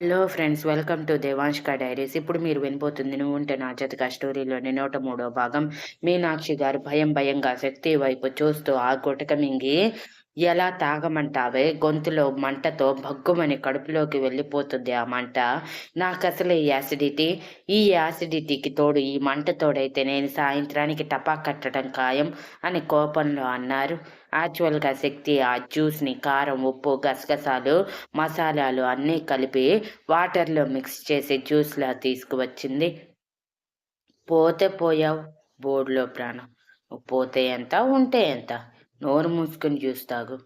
Hello friends welcome to దేవాంష్క diaries. ఇప్పుడు మీరు వినిపోతుంది నువ్వు ఉంటే నా జతక స్టోరీలోని నూట మూడో భాగం. మీనాక్షి గారు భయం భయంగా శక్తి వైపు చూస్తూ ఆ గుటక మింగి ఎలా తాగమంటావే? గొంతులో మంటతో భగ్గుమని కడుపులోకి వెళ్ళిపోతుంది ఆ మంట. నాకు అసలు ఈ యాసిడిటీ. ఈ యాసిడిటీకి తోడు ఈ మంట తోడైతే నేను సాయంత్రానికి టపా కట్టడం ఖాయం అని కోపంలో అన్నారు. యాక్చువల్గా శక్తి ఆ జ్యూస్ని కారం ఉప్పు గసగసాలు మసాలాలు అన్నీ కలిపి వాటర్లో మిక్స్ చేసి జ్యూస్లా తీసుకువచ్చింది. పోతే పోయావు? బోర్డులో ప్రాణం. పోతే ఎంత? ఉంటే ఎంత? నోరు మూసుకుని చూస్తాగు.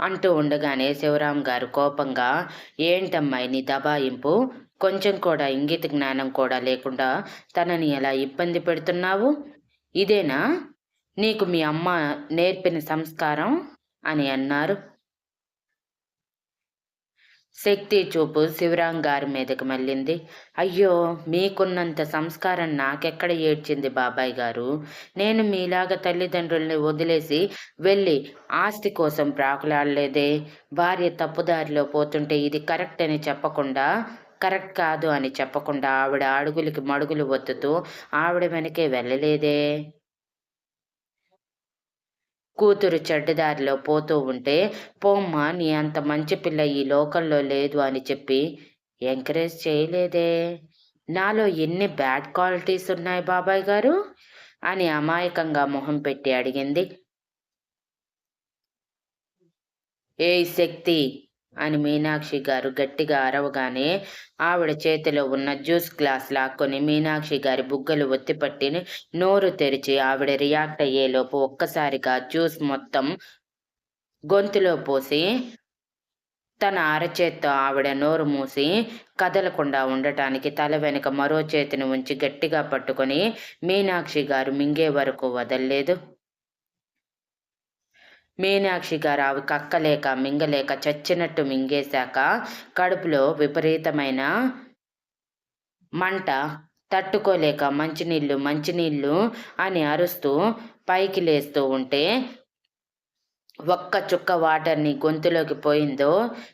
అంటూ ఉండగానే శివరాం గారు కోపంగా ఏంటమ్మాయి నీ దబాయింపు? కొంచెం కూడా ఇంగిత జ్ఞానం కూడా లేకుండా తనని ఎలా ఇబ్బంది పెడుతున్నావు? ఇదేనా? నీకు మీ అమ్మ నేర్పిన సంస్కారం? అని అన్నారు. శక్తి చూపు శివరాం గారి మీదకి మళ్ళింది. అయ్యో మీకున్నంత సంస్కారం నాకెక్కడ ఏడ్చింది బాబాయ్ గారు? నేను మీలాగా తల్లిదండ్రుల్ని వదిలేసి వెళ్ళి ఆస్తి కోసం ప్రాకులాడలేదే భార్య తప్పుదారిలో పోతుంటే ఇది కరెక్ట్ అని చెప్పకుండా కరెక్ట్ కాదు అని చెప్పకుండా ఆవిడ అడుగులకి మడుగులు ఒత్తుతూ ఆవిడ వెనకే వెళ్ళలేదే. కూతురు చెడ్డదారిలో పోతూ ఉంటే పోమ్మా నీ అంత మంచి పిల్ల ఈ లోకంలో లేదు అని చెప్పి ఎంకరేజ్ చేయలేదే. నాలో ఎన్ని బ్యాడ్ క్వాలిటీస్ ఉన్నాయి బాబాయ్ గారు? అని అమాయకంగా మొహం పెట్టి అడిగింది. ఏ శక్తి అని మీనాక్షి గారు గట్టిగా అరవగానే ఆవిడ చేతిలో ఉన్న జ్యూస్ గ్లాస్ లాక్కొని మీనాక్షి గారి బుగ్గలు ఒత్తిపట్టి నోరు తెరిచి ఆవిడ రియాక్ట్ అయ్యేలోపు ఒక్కసారిగా జ్యూస్ మొత్తం గొంతులో పోసి తన అరచేత్తో ఆవిడ నోరు మూసి కదలకుండా ఉండటానికి తల వెనుక మరో చేతిని ఉంచి గట్టిగా పట్టుకొని మీనాక్షి గారు మింగే వరకు వదల్లేదు. మీనాక్షి గారు అవి కక్కలేక మింగలేక చచ్చినట్టు మింగేశాక కడుపులో విపరీతమైన మంట తట్టుకోలేక మంచినీళ్ళు మంచినీళ్ళు అని అరుస్తూ పైకి లేస్తూ ఉంటే ఒక్క చుక్క వాటర్ని గొంతులోకి పోయిందో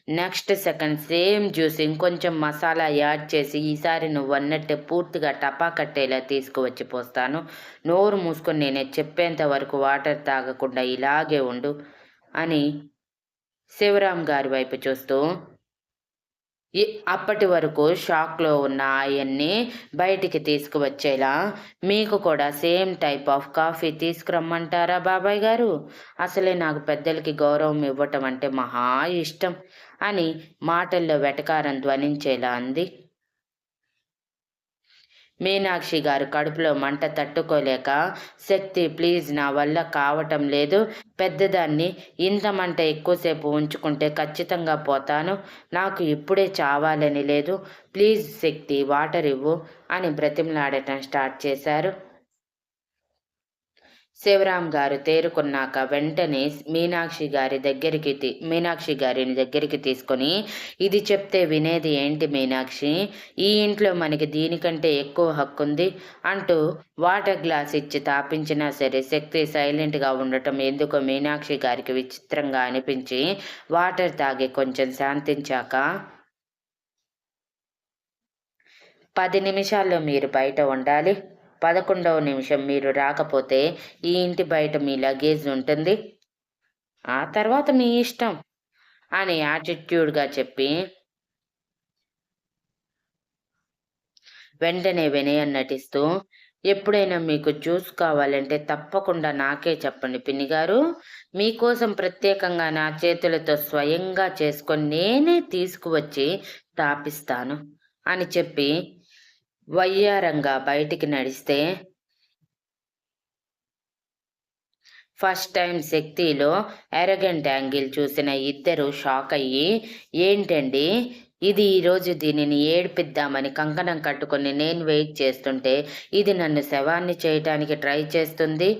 నెక్స్ట్ సెకండ్ సేమ్ జ్యూస్ ఇంకొంచెం మసాలా యాడ్ చేసి ఈసారి నువ్వు అన్నట్టు పూర్తిగా టపా కట్టేలా తీసుకువచ్చి పోస్తాను. నోరు మూసుకొని నేనే చెప్పేంత వరకు వాటర్ తాగకుండా ఇలాగే ఉండు అని శివరాం గారి వైపు చూస్తూ అప్పటి వరకు షాక్లో ఉన్న ఆయన్ని బయటికి తీసుకువచ్చేలా మీకు కూడా సేమ్ టైప్ ఆఫ్ కాఫీ తీసుకురమ్మంటారా బాబాయ్ గారు? అసలే నాకు పెద్దలకి గౌరవం ఇవ్వటం అంటే మహా ఇష్టం అని మాటల్లో వెటకారం ధ్వనించేలా అంది. మీనాక్షి గారు కడుపులో మంట తట్టుకోలేక శక్తి ప్లీజ్ నా వల్ల కావటం లేదు. పెద్దదాన్ని ఇంత మంట ఎక్కువసేపు ఉంచుకుంటే ఖచ్చితంగా పోతాను. నాకు ఇప్పుడే చావాలని లేదు. ప్లీజ్ శక్తి వాటర్ ఇవ్వు అని బ్రతిమలాడటం స్టార్ట్ చేశారు. శివరాం గారు తేరుకున్నాక వెంటనే మీనాక్షి గారి దగ్గరికి మీనాక్షి గారిని దగ్గరికి తీసుకొని ఇది చెప్తే వినేది ఏంటి మీనాక్షి? ఈ ఇంట్లో మనకి దీనికంటే ఎక్కువ హక్కు ఉంది అంటూ వాటర్ గ్లాస్ ఇచ్చి తాపించినా సరే శక్తి సైలెంట్గా ఉండటం ఎందుకో మీనాక్షి గారికి విచిత్రంగా అనిపించి వాటర్ తాగి కొంచెం శాంతించాక పది నిమిషాల్లో మీరు బయట ఉండాలి. పదకొండవ నిమిషం మీరు రాకపోతే ఈ ఇంటి బయట మీ లగేజ్ ఉంటుంది. ఆ తర్వాత మీ ఇష్టం అని యాటిట్యూడ్గా చెప్పి వెంటనే వినయం నటిస్తూ ఎప్పుడైనా మీకు జ్యూస్ కావాలంటే తప్పకుండా నాకే చెప్పండి పిన్ని గారు. మీకోసం ప్రత్యేకంగా నా చేతులతో స్వయంగా చేసుకొని నేనే తీసుకువచ్చి తాపిస్తాను అని చెప్పి వయ్యారంగా బయటికి నడిస్తే ఫస్ట్ టైం శక్తిలో ఎరగెంట్ యాంగిల్ చూసిన ఇద్దరు షాక్ అయ్యి ఏంటండి? ఇది ఈరోజు దీనిని ఏడిపిద్దామని కంకణం కట్టుకొని నేను వెయిట్ చేస్తుంటే ఇది నన్ను శవాన్ని చేయటానికి ట్రై చేస్తుంది.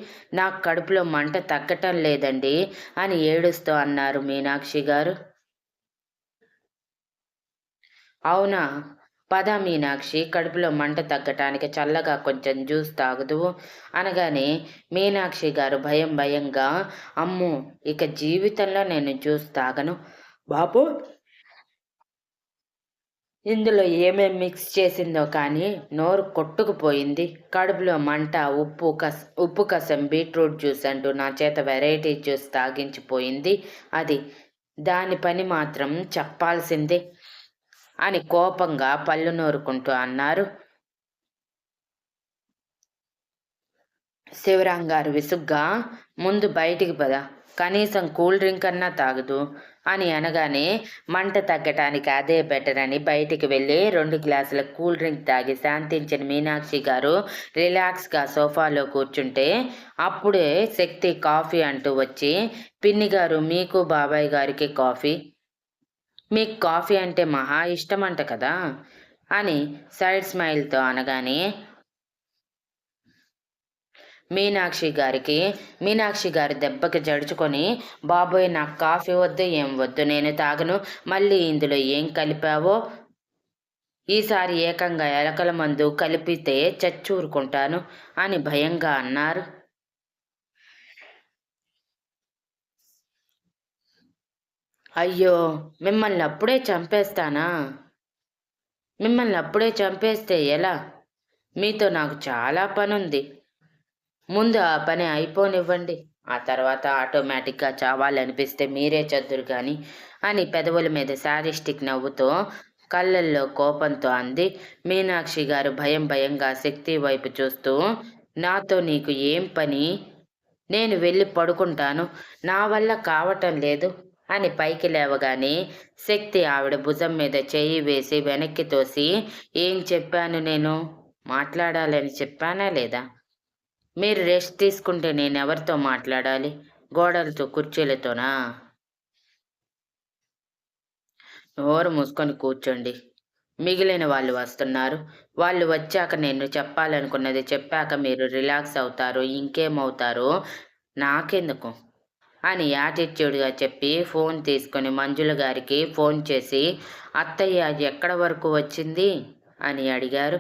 నాకు కడుపులో మంట తగ్గటం లేదండి అని ఏడుస్తూ అన్నారు మీనాక్షి గారు. అవునా? పద మీనాక్షి కడుపులో మంట తగ్గటానికి చల్లగా కొంచెం జ్యూస్ తాగుదు. అనగానే మీనాక్షి గారు భయం భయంగా అమ్ము ఇక జీవితంలో నేను జ్యూస్ తాగను. బాబు ఇందులో ఏమేం మిక్స్ చేసిందో కానీ నోరు కొట్టుకుపోయింది. కడుపులో మంట ఉప్పు కస్ ఉప్పు కసం బీట్రూట్ జ్యూస్ అంటూ నా చేత వెరైటీ జ్యూస్ తాగించిపోయింది. అది దాని పని మాత్రం చెప్పాల్సిందే. అని కోపంగా పళ్ళు నూరుకుంటూ అన్నారు. శివరాంగారు విసుగ్గా ముందు బయటికి పద కనీసం కూల్ డ్రింక్ అన్నా తాగదు అని అనగానే మంట తగ్గటానికి అదే బెటర్ అని బయటికి వెళ్ళి రెండు గ్లాసుల కూల్ డ్రింక్ తాగి శాంతించిన మీనాక్షి గారు రిలాక్స్గా సోఫాలో కూర్చుంటే అప్పుడే శక్తి కాఫీ అంటూ వచ్చి పిన్ని గారు మీకు బాబాయ్ గారికి కాఫీ మీకు కాఫీ అంటే మహా ఇష్టం అంట కదా? అని సైడ్ స్మైల్తో అనగానే మీనాక్షి గారికి మీనాక్షి గారి దెబ్బకి జడుచుకొని బాబోయ్ నాకు కాఫీ వద్దు ఏం వద్దు నేను తాగను మళ్ళీ ఇందులో ఏం కలిపావో? ఈసారి ఏకంగా ఎలకల మందు కలిపితే చచ్చూరుకుంటాను అని భయంగా అన్నారు. అయ్యో మిమ్మల్ని అప్పుడే చంపేస్తానా? మిమ్మల్ని అప్పుడే చంపేస్తే ఎలా? మీతో నాకు చాలా పనుంది. ముందు ఆ పని అయిపోనివ్వండి. ఆ తర్వాత ఆటోమేటిక్గా చావాలనిపిస్తే మీరే చదురు కానీ అని పెదవుల మీద శారీస్టిక్ నవ్వుతో కళ్ళల్లో కోపంతో అంది మీనాక్షి గారు భయం భయంగా శక్తి వైపు చూస్తూ నాతో నీకు ఏం పని? నేను వెళ్ళి పడుకుంటాను. నా వల్ల కావటం లేదు. అని పైకి లేవగానే శక్తి ఆవిడ భుజం మీద చేయి వేసి వెనక్కి తోసి ఏం చెప్పాను నేను? మాట్లాడాలని చెప్పానా లేదా? మీరు రెస్ట్ తీసుకుంటే నేను ఎవరితో మాట్లాడాలి? గోడలతో కుర్చీలతోనా? నోరు మూసుకొని కూర్చోండి. మిగిలిన వాళ్ళు వస్తున్నారు. వాళ్ళు వచ్చాక నేను చెప్పాలనుకున్నది చెప్పాక మీరు రిలాక్స్ అవుతారు ఇంకేమవుతారో? నాకెందుకు? అని యాటిట్యూడ్గా చెప్పి ఫోన్ తీసుకొని మంజుల గారికి ఫోన్ చేసి అత్తయ్య ఎక్కడ వరకు వచ్చింది? అని అడిగారు.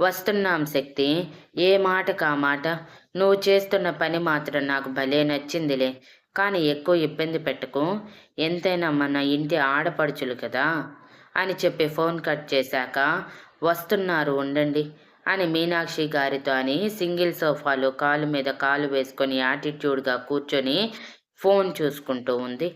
వస్తున్నాం శక్తి ఏ మాట కా మాట? నువ్వు చేస్తున్న పని మాత్రం నాకు భలే నచ్చిందిలే కానీ ఎక్కువ ఇబ్బంది పెట్టకు. ఎంతైనా మన ఇంటి ఆడపడుచులు కదా? అని చెప్పి ఫోన్ కట్ చేశాక వస్తున్నారు ఉండండి. అని మీనాక్షి గారితో అని సింగిల్ సోఫాలో కాలు మీద కాలు వేసుకొని యాటిట్యూడ్గా కూర్చొని ఫోన్ చూసుకుంటూ ఉంది.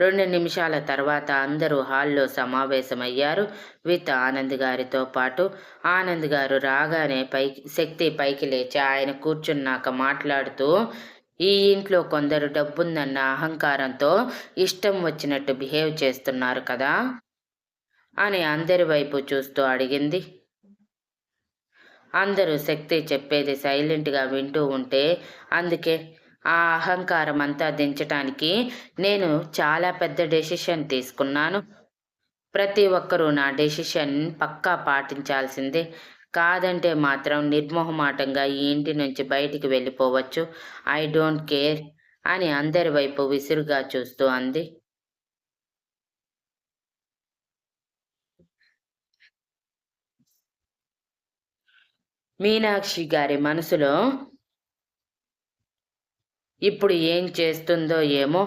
రెండు నిమిషాల తర్వాత అందరూ హాల్లో సమావేశమయ్యారు. విత్ ఆనంద్ గారితో పాటు ఆనంద్ గారు రాగానే పైకి శక్తి పైకి లేచి ఆయన కూర్చున్నాక మాట్లాడుతూ ఈ ఇంట్లో కొందరు డబ్బుందన్న అహంకారంతో ఇష్టం వచ్చినట్టు బిహేవ్ చేస్తున్నారు కదా? అని అందరి వైపు చూస్తూ అడిగింది. అందరూ శక్తి చెప్పేది సైలెంట్గా వింటూ ఉంటే అందుకే ఆ అహంకారం అంతా దించటానికి నేను చాలా పెద్ద డెసిషన్ తీసుకున్నాను. ప్రతి ఒక్కరూ నా డెసిషన్ పక్కా పాటించాల్సిందే. కాదంటే మాత్రం నిర్మోహమాటంగా ఈ ఇంటి నుంచి బయటికి వెళ్ళిపోవచ్చు. ఐ డోంట్ కేర్ అని అందరి వైపు విసురుగా చూస్తూ అంది. మీనాక్షి గారి మనసులో ఇప్పుడు ఏం చేస్తుందో ఏమో.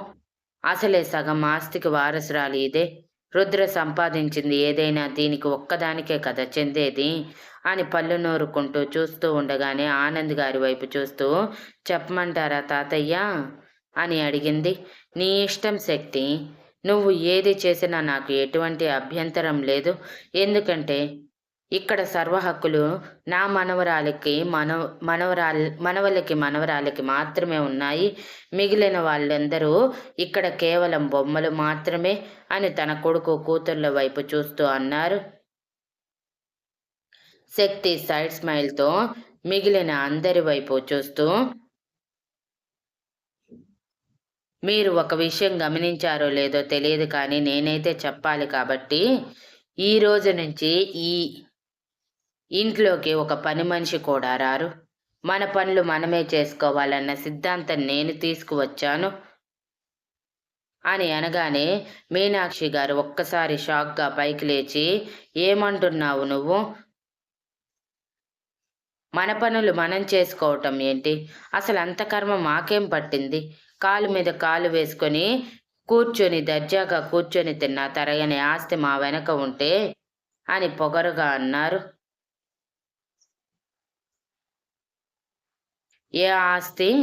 అసలే సగం ఆస్తికి వారసురాలి ఇదే. రుద్ర సంపాదించింది ఏదైనా దీనికి ఒక్కదానికే కదా చెందేది అని పళ్ళు నోరుకుంటూ చూస్తూ ఉండగానే ఆనంద్ గారి వైపు చూస్తూ చెప్పమంటారా తాతయ్య? అని అడిగింది. నీ ఇష్టం శక్తి. నువ్వు ఏది చేసినా నాకు ఎటువంటి అభ్యంతరం లేదు. ఎందుకంటే ఇక్కడ సర్వ హక్కులు నా మనవరాలకి మన మనవరాల్ మనవలకి మనవరాలకి మాత్రమే ఉన్నాయి. మిగిలిన వాళ్ళందరూ ఇక్కడ కేవలం బొమ్మలు మాత్రమే అని తన కొడుకు కూతుర్ల వైపు చూస్తూ అన్నారు. శక్తి సైడ్ స్మైల్తో మిగిలిన అందరి వైపు చూస్తూ మీరు ఒక విషయం గమనించారో లేదో తెలియదు కానీ నేనైతే చెప్పాలి కాబట్టి ఈ రోజు నుంచి ఈ ఇంట్లోకి ఒక పని మనిషి కూడా రారు. మన పనులు మనమే చేసుకోవాలన్న సిద్ధాంతం నేను తీసుకువచ్చాను అని అనగానే మీనాక్షి గారు ఒక్కసారి షాక్గా పైకి లేచి ఏమంటున్నావు నువ్వు? మన పనులు మనం చేసుకోవటం ఏంటి? అసలు అంత కర్మ మాకేం పట్టింది? కాలు మీద కాలు వేసుకొని కూర్చొని దర్జాగా కూర్చొని తిన్నా తరగని ఆస్తి మా వెనక ఉంటే అని పొగరుగా అన్నారు. ఏ ఆస్తి?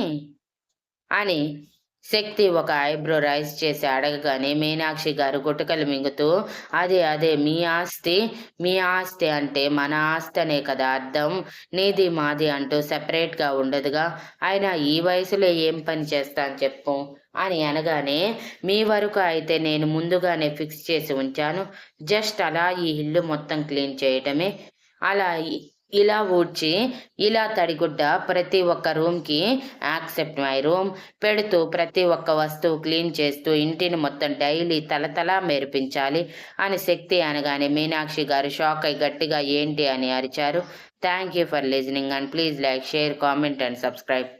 అని శక్తి ఒక ఐబ్రో రైస్ చేసి అడగగానే మీనాక్షి గారు గుటకలు మింగుతూ అదే అదే మీ ఆస్తి మీ ఆస్తి అంటే మన ఆస్తి అనే కదా అర్థం. నీది మాది అంటూ సెపరేట్గా ఉండదుగా. అయినా ఈ వయసులో ఏం పని చేస్తాను చెప్పు అని అనగానే మీ వరకు అయితే నేను ముందుగానే ఫిక్స్ చేసి ఉంచాను. జస్ట్ అలా ఈ ఇల్లు మొత్తం క్లీన్ చేయటమే. అలా ఇలా ఊడ్చి ఇలా తడిగుడ్డ ప్రతి ఒక్క రూమ్కి యాక్సెప్ట్ మై రూమ్ పెడుతూ ప్రతి ఒక్క వస్తువు క్లీన్ చేస్తూ ఇంటిని మొత్తం డైలీ తలతలా మెరిపించాలి అని శక్తి అనగానే మీనాక్షి గారు షాక్ అయి గట్టిగా ఏంటి అని అరిచారు. Thank you for listening and please like share comment and subscribe.